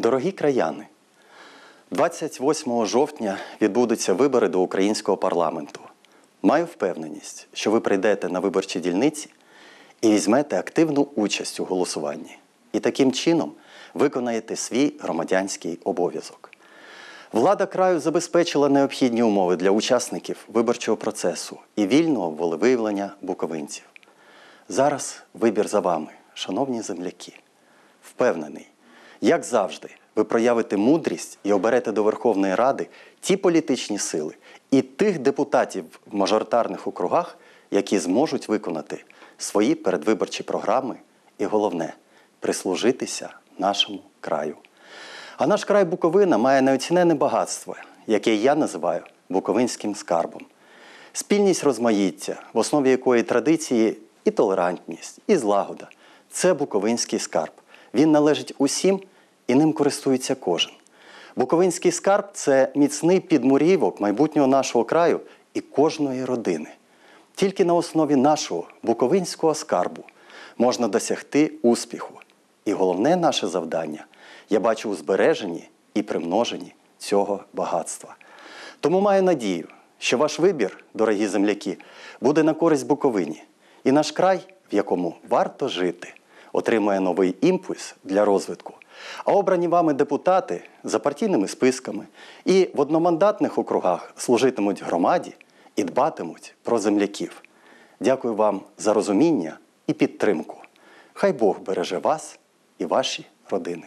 Дорогі краяни, 28 жовтня відбудуться вибори до українського парламенту. Маю впевненість, що ви прийдете на виборчі дільниці і візьмете активну участь у голосуванні. І таким чином виконаєте свій громадянський обов'язок. Влада краю забезпечила необхідні умови для учасників виборчого процесу і вільного волевиявлення буковинців. Зараз вибір за вами, шановні земляки. Впевнений, як завжди, ви проявите мудрість і оберете до Верховної Ради ті політичні сили і тих депутатів в мажоритарних округах, які зможуть виконати свої передвиборчі програми і головне прислужитися нашому краю. А наш край Буковина має неоцінене багатство, яке я називаю Буковинським скарбом. Спільність розмаїття, в основі якої традиції і толерантність, і злагода це Буковинський скарб. Він належить усім і ним користується кожен. Буковинський скарб це міцний підмурівок майбутнього нашого краю і кожної родини. Тільки на основі нашого буковинського скарбу можна досягти успіху. І головне наше завдання я бачу у збереженні і примноженні цього багатства. Тому маю надію, що ваш вибір, дорогі земляки, буде на користь Буковині, і наш край, в якому варто жити, отримає новий імпульс для розвитку. А обрані вами депутати за партійними списками і в одномандатних округах служитимуть громаді і дбатимуть про земляків. Дякую вам за розуміння і підтримку. Хай Бог береже вас і ваші родини.